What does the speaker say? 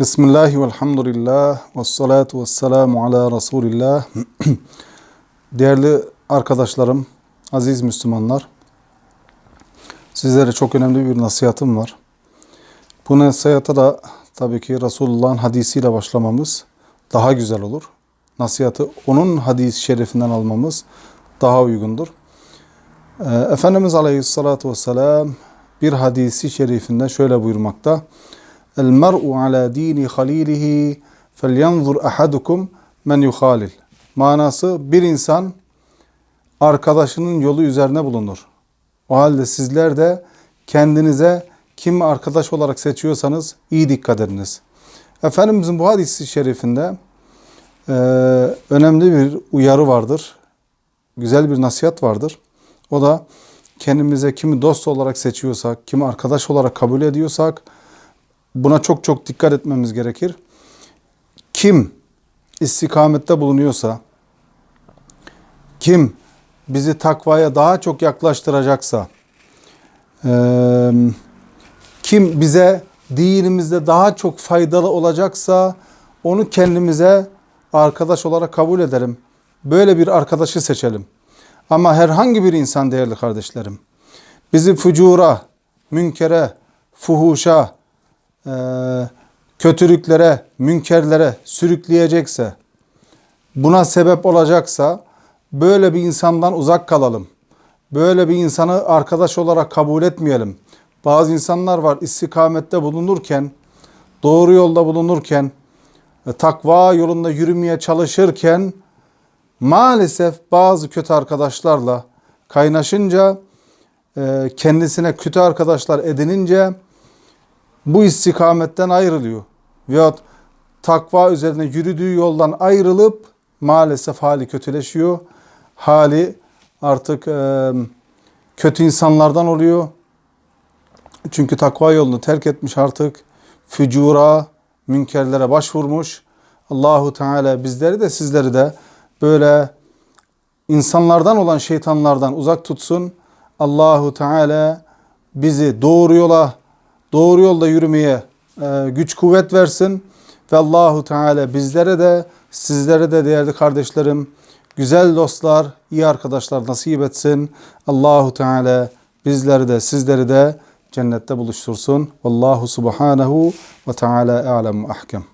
Bismillahi velhamdülillah ve salatu ve selamu ala Resulillah. Değerli arkadaşlarım, aziz Müslümanlar, sizlere çok önemli bir nasihatım var. Bu nasihata da tabii ki Resulullah'ın hadisiyle başlamamız daha güzel olur. Nasihatı onun hadis-i şerifinden almamız daha uygundur. Ee, Efendimiz Aleyhisselatü Vesselam bir hadisi şerifinde şöyle buyurmakta. El mer'u ala dini halilihi felyanzur ahadukum men yuhalil. Manası bir insan arkadaşının yolu üzerine bulunur. O halde sizler de kendinize kim arkadaş olarak seçiyorsanız iyi dikkat ediniz. Efendimizin bu hadisi şerifinde e, önemli bir uyarı vardır. Güzel bir nasihat vardır. O da kendimize kimi dost olarak seçiyorsak, kimi arkadaş olarak kabul ediyorsak buna çok çok dikkat etmemiz gerekir. Kim istikamette bulunuyorsa, kim bizi takvaya daha çok yaklaştıracaksa, kim bize dinimizde daha çok faydalı olacaksa onu kendimize arkadaş olarak kabul edelim. Böyle bir arkadaşı seçelim. Ama herhangi bir insan değerli kardeşlerim bizi fucura, münkere, fuhuşa, kötülüklere, münkerlere sürükleyecekse, buna sebep olacaksa böyle bir insandan uzak kalalım. Böyle bir insanı arkadaş olarak kabul etmeyelim. Bazı insanlar var istikamette bulunurken, doğru yolda bulunurken, ve takva yolunda yürümeye çalışırken maalesef bazı kötü arkadaşlarla kaynaşınca, e, kendisine kötü arkadaşlar edinince bu istikametten ayrılıyor. Veyahut takva üzerine yürüdüğü yoldan ayrılıp maalesef hali kötüleşiyor. Hali artık e, kötü insanlardan oluyor. Çünkü takva yolunu terk etmiş artık. Fücura, münkerlere başvurmuş. Allahu Teala bizleri de sizleri de böyle insanlardan olan şeytanlardan uzak tutsun. Allahu Teala bizi doğru yola, doğru yolda yürümeye e, güç kuvvet versin ve Allahu Teala bizlere de sizlere de değerli kardeşlerim güzel dostlar, iyi arkadaşlar nasip etsin. Allahu Teala bizleri de sizleri de cennette buluştursun. Vallahu subhanahu ve teala alem ahkem.